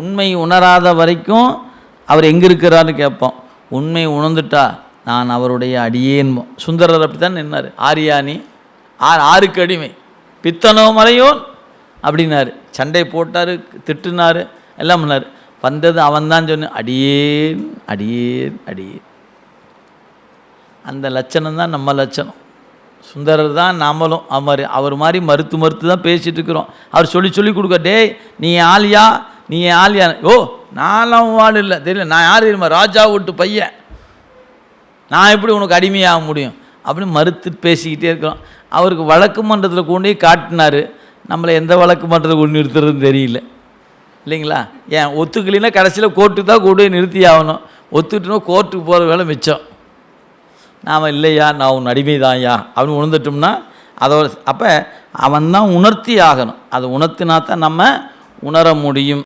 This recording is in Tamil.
உண்மை உணராத வரைக்கும் அவர் எங்கே இருக்கிறாருன்னு கேட்போம். உண்மை உணர்ந்துட்டா நான் அவருடைய அடியேன். சுந்தரர் அப்படி தான் நின்னார். ஆரியானி ஆறு ஆறுக்கு அடிமை. பித்தனோ மறையோன்? அப்படின்னாரு. சண்டை போட்டார் திட்டுனார் எல்லாம் பண்ணார். வந்தது அவன்தான் சொன்ன அடியேன் அடியேன் அடியேன். அந்த லட்சணம் தான் நம்ம லட்சணம். சுந்தரர் தான் நாமளும். அவர் அவர் மாதிரி மறுத்து மறுத்து தான் பேசிகிட்டு இருக்கிறோம். அவர் சொல்லி சொல்லி கொடுக்க டேய் நீ என் ஆளியா? நீ ஆள் யார்? ஓ நான்லாம் ஆள் இல்லை. தெரியல நான் யார் தெரியுமா? ராஜா விட்டு பையன். நான் எப்படி உனக்கு அடிமையாக முடியும்? அப்படின்னு மறுத்து பேசிக்கிட்டே இருக்கிறோம் அவருக்கு வழக்கு மன்றத்தில் கொண்டு காட்டினார். நம்மளை எந்த வழக்கு மன்றத்தில் கொண்டு நிறுத்துறதுன்னு தெரியல. இல்லைங்களா? ஏன் ஒத்துக்கலைன்னா கடைசியில் கோர்ட்டுக்கு தான் கொண்டு போய் நிறுத்தி ஆகணும். ஒத்துக்கிட்டோன்னா கோர்ட்டுக்கு போகிற வேலை மிச்சம். நாம் இல்லையா? நான் உன் அடிமை தான்யா அப்படின்னு உணர்ந்துட்டோம்னா அதோட அப்போ அவன் தான் உணர்த்தி ஆகணும் அதை உணர்த்தினா தான் நம்ம உணர முடியும்.